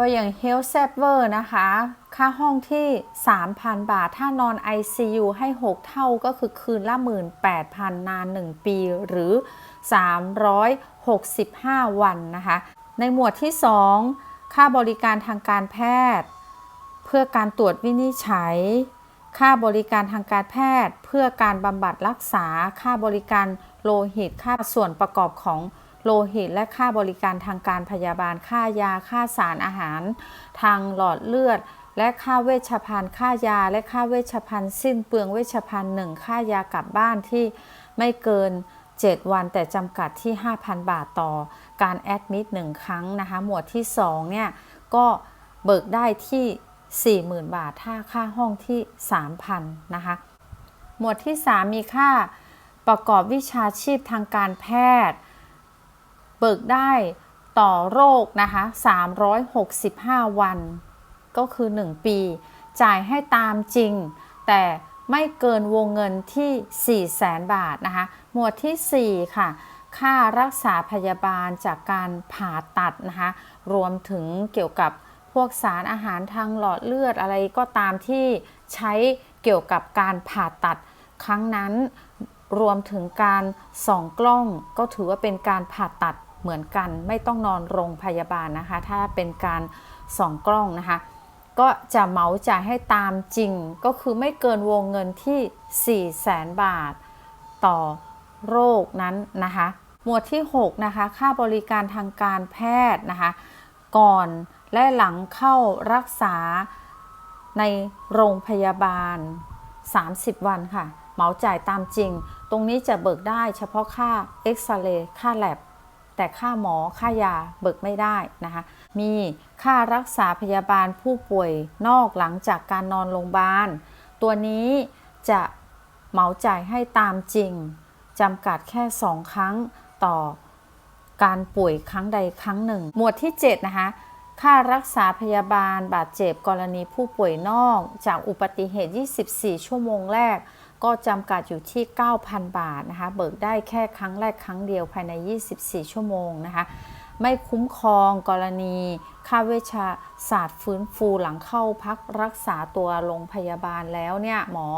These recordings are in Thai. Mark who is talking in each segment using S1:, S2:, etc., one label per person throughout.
S1: ก็อย่าง Health Saver นะคะ ค่าห้องที่ 3,000 บาท ถ้านอน ICU ให้ 6 เท่าก็คือคืนละ 18,000 นาน 1 ปีหรือ 365 วันนะคะ ในหมวดที่ 2 ค่าบริการทางการแพทย์ เพื่อการตรวจวินิจฉัย ค่าบริการทางการแพทย์ เพื่อการบำบัดรักษา ค่าบริการโลหิต ค่าส่วนประกอบของ โลหิตและค่าบริการทางการพยาบาล ค่ายา ค่าสารอาหาร ทางหลอดเลือด และค่าเวชภัณฑ์ ค่ายา และค่าเวชภัณฑ์ สิ้นเปลืองเวชภัณฑ์หนึ่งค่ายากลับบ้านที่ไม่เกิน 7 วันแต่จำกัดที่ 5,000 บาทต่อ การแอดมิด1ครั้งนะคะ หมวดที่ 2 เนี่ย ก็เบิกได้ที่ 40,000 บาท ถ้าค่าห้องที่ 3,000 นะคะ หมวดที่ 3 มีค่าประกอบวิชาชีพทางการแพทย์ เบิกได้ต่อโรคนะคะ365 วัน ก็คือ 1 ปี จ่ายให้ตามจริง แต่ไม่เกินวงเงินที่ 4 0 0แสนบาทนะคะ หมวดที่ 4 ค่ะ ค่ารักษาพยาบาลจากการผ่าตัดนะคะ รวมถึงเกี่ยวกับพวกสารอาหารทางหลอดเลือดอะไรก็ตามที่ใช้เกี่ยวกับการผ่าตัดครั้งนั้น รวมถึงการส่องกล้องก็ถือว่าเป็นการผ่าตัด เหมือนกัน ไม่ต้องนอนโรงพยาบาลนะคะ ถ้าเป็นการส่องกล้องนะคะ ก็จะเหมาจ่ายให้ตามจริงก็คือไม่เกินวงเงินที่ 4 0 0แสนบาท ต่อโรคนั้นนะคะ หมวดที่ 6 นะคะ ค่าบริการทางการแพทย์นะคะ ก่อนและหลังเข้ารักษาในโรงพยาบาล 30 วันค่ะ เหมาจ่ายตามจริง ตรงนี้จะเบิกได้เฉพาะค่าเอ็กซเรย์ค่าแลบ แต่ค่าหมอค่ายาเบิกไม่ได้นะคะ มีค่ารักษาพยาบาลผู้ป่วยนอกหลังจากการนอนโรงพยาบาล ตัวนี้จะเหมาจ่ายให้ตามจริงจำกัดแค่ 2 ครั้งต่อการป่วยครั้งใดครั้งหนึ่ง หมวดที่ 7 นะคะ ค่ารักษาพยาบาลบาดเจ็บกรณีผู้ป่วยนอก จากอุบัติเหตุ 24 ชั่วโมงแรก ก็จำกัดอยู่ที่ 9,000 บาทนะคะ เบิกได้แค่ครั้งแรกครั้งเดียวภายใน 24 ชั่วโมงนะคะ ไม่คุ้มครองกรณีค่าเวชศาสตร์ฟื้นฟูหลังเข้าพักรักษาตัวโรงพยาบาลแล้วเนี่ยหมอ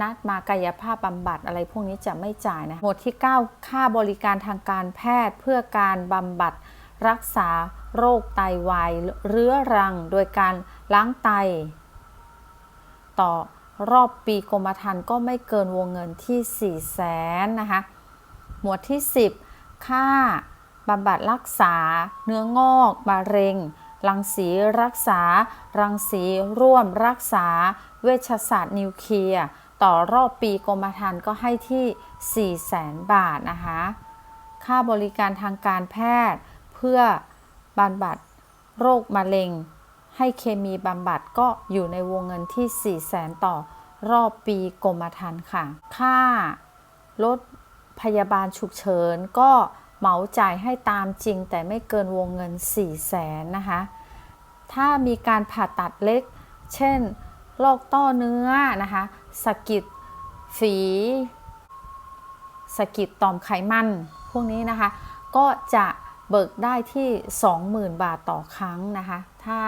S1: นัดมากายภาพบำบัดอะไรพวกนี้จะไม่จ่ายนะหมดที่ 9 ค่าบริการทางการแพทย์เพื่อการบำบัดรักษาโรคไตวายเรื้อรัง โดยการล้างไต ต่อ รอบปีกรมธรรม์ก็ไม่เกินวงเงินที่ 4 แสนนะคะ หมวดที่ 10 ค่าบำบัดรักษา เนื้องอกมะเร็ง รังสีรักษา รังสีร่วมรักษา เวชศาสตร์นิวเคลียร์ ต่อรอบปีกรมธรรม์ก็ให้ที่ 4 แสนบาทนะคะ ค่าบริการทางการแพทย์ เพื่อบำบัดโรคมะเร็ง ให้เคมีบำบัดก็อยู่ในวงเงินที่4แสนต่อรอบปีกรมธรรม์ค่ะ ค่ารถพยาบาลฉุกเฉินก็เหมาจ่ายให้ตามจริง แต่ไม่เกินวงเงิน4แสนนะคะ ถ้ามีการผ่าตัดเล็ก เช่นโรคต้อเนื้อนะคะสะกิดฝีสะกิดต่อมไขมัน พวกนี้นะคะ ก็จะเบิกได้ที่ 20,000 บาทต่อครั้งนะคะ ถ้า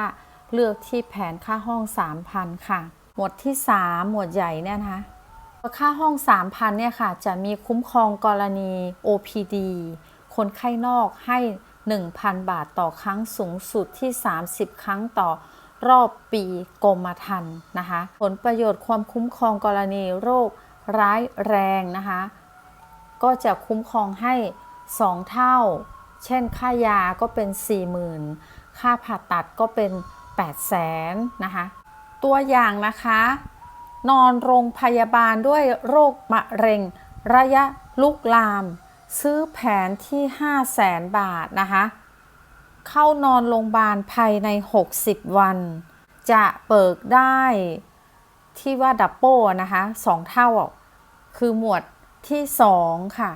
S1: เลือกที่แผนค่าห้อง 3,000 ค่ะ หมวดที่ 3 หมวดใหญ่เนี่ยนะคะค่าห้อง 3,000 เนี่ยค่ะ จะมีคุ้มครองกรณี OPD คนไข้นอกให้ 1,000 บาทต่อครั้งสูงสุดที่ 30 ครั้งต่อรอบปีกรมธรรม์นะคะ ผลประโยชน์ความคุ้มครองกรณีโรคร้ายแรงนะคะ ก็จะคุ้มครองให้ 2 เท่า เช่น ค่ายาก็เป็น 40,000 ค่าผ่าตัดก็เป็น 800,000นะคะ ตัวอย่างนะคะ นอนโรงพยาบาลด้วยโรคมะเร็ง ระยะลุกลาม ซื้อแผนที่5 0 0แสนบาทนะคะ เข้านอนโรงพยาบาลภายใน 60 วัน จะเบิกได้ที่ว่าดับเบิลนะคะสองเท่า คือหมวดที่ 2 ค่ะ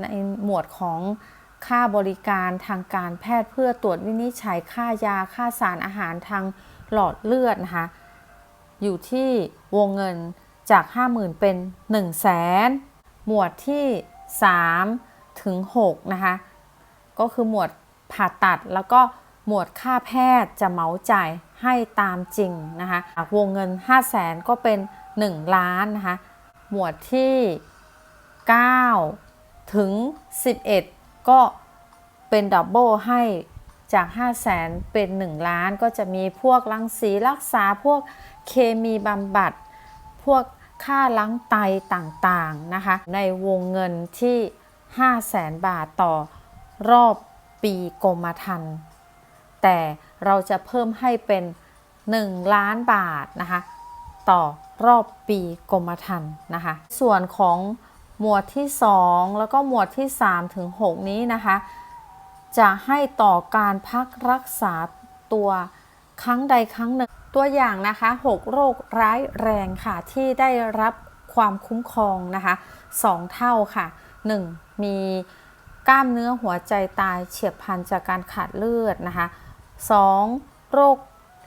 S1: ในหมวดของ ค่าบริการทางการแพทย์เพื่อตรวจวินิจฉัยค่ายาค่าสารอาหารทางหลอดเลือดนะคะอยู่ที่วงเงินจาก 50,000 เป็น 1 0 0 0 0แสนหมวดที่3ถึง6นะคะก็คือหมวดผ่าตัดแล้วก็หมวดค่าแพทย์จะเหมาจ่ายให้ตามจริงนะคะวงเงิน 5 0 0แสนก็เป็น 1 ล้านนะคะหมวดที่ 9 ถึง 11 ก็เป็นดับเบิลให้จาก 5 0 0แสนเป็น 1 ล้านก็จะมีพวกรังสีรักษาพวกเคมีบำบัด พวกค่าล้างไตต่างๆนะคะ ในวงเงินที่ 5 0 0แสนบาทต่อรอบปีกรมธรรม์แต่เราจะเพิ่มให้เป็น 1 ล้านบาทนะคะ ต่อรอบปีกรมธรรม์นะคะ ส่วนของ หมวดที่ 2 แล้วก็หมวดที่ 3 ถึง 6 นี้นะคะ จะให้ต่อการพักรักษาตัวครั้งใดครั้งหนึ่ง ตัวอย่างนะคะ 6 โรคร้ายแรงค่ะที่ได้รับความคุ้มครองนะคะ 2 เท่าค่ะ 1. มีกล้ามเนื้อหัวใจตายเฉียบพลันจากการขาดเลือดนะคะ 2. โรค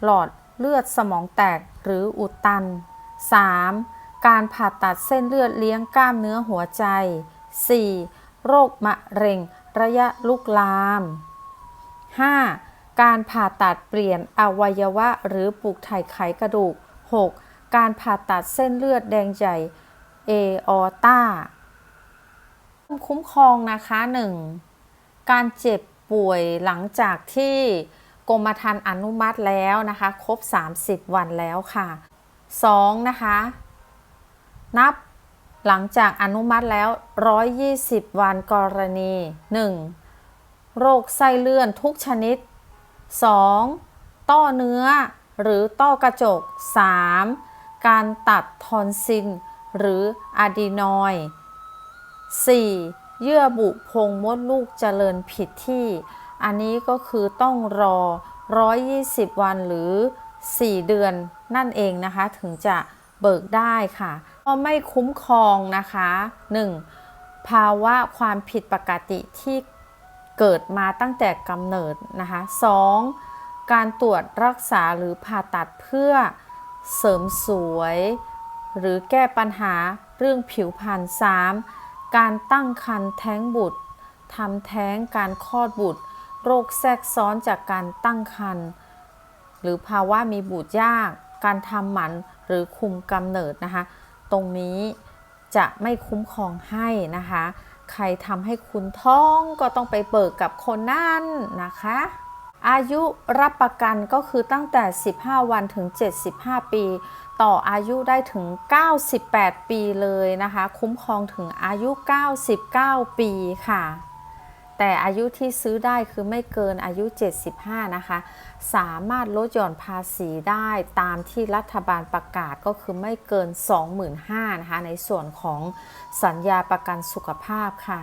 S1: หลอดเลือดสมองแตกหรืออุดตัน 3. การผ่าตัดเส้นเลือดเลี้ยงกล้ามเนื้อหัวใจ 4. โรคมะเร็งระยะลุกลาม 5. การผ่าตัดเปลี่ยนอวัยวะหรือปลูกถ่ายไขกระดูก 6. การผ่าตัดเส้นเลือดแดงใหญ่เอออตาคุ้มครองนะคะ 1. การเจ็บป่วยหลังจากที่กรมธรรม์อนุมัติแล้วนะคะ ครบ 30 วันแล้วค่ะ 2. นะคะ นับหลังจากอนุมัติแล้ว 120 วันกรณี 1. โรคไส้เลื่อนทุกชนิด 2. ต้อเนื้อ หรือต้อกระจก 3. การตัดทอนซิลหรืออะดีนอยด์ 4. เยื่อบุโพรงมดลูกเจริญผิดที่ อันนี้ก็คือต้องรอ 120 วันหรือ 4 เดือนนั่นเองนะคะ ถึงจะ เบิกได้ค่ะก็ไม่คุ้มครองนะคะ 1. ภาวะความผิดปกติที่เกิดมาตั้งแต่กำเนิดนะคะ 2. การตรวจรักษาหรือผ่าตัดเพื่อเสริมสวย หรือแก้ปัญหาเรื่องผิวพรรณ 3. การตั้งครรภ์แท้งบุตรทำแท้งการคลอดบุตร โรคแทรกซ้อนจากการตั้งครรภ์หรือภาวะมีบุตรยาก การทำหมัน หรือคุมกำเนิดนะคะ ตรงนี้จะไม่คุ้มครองให้นะคะ ใครทำให้คุณท้องก็ต้องไปเบิกกับคนนั่นนะคะ อายุรับประกันก็คือตั้งแต่ 15 วันถึง 75 ปี ต่ออายุได้ถึง 98 ปีเลยนะคะ คุ้มครองถึงอายุ 99 ปีค่ะ แต่อายุที่ซื้อได้คือไม่เกินอายุ 75 นะคะ สามารถลดหย่อนภาษีได้ตามที่รัฐบาลประกาศก็คือไม่เกิน 25,000นะคะในส่วนของสัญญาประกันสุขภาพค่ะ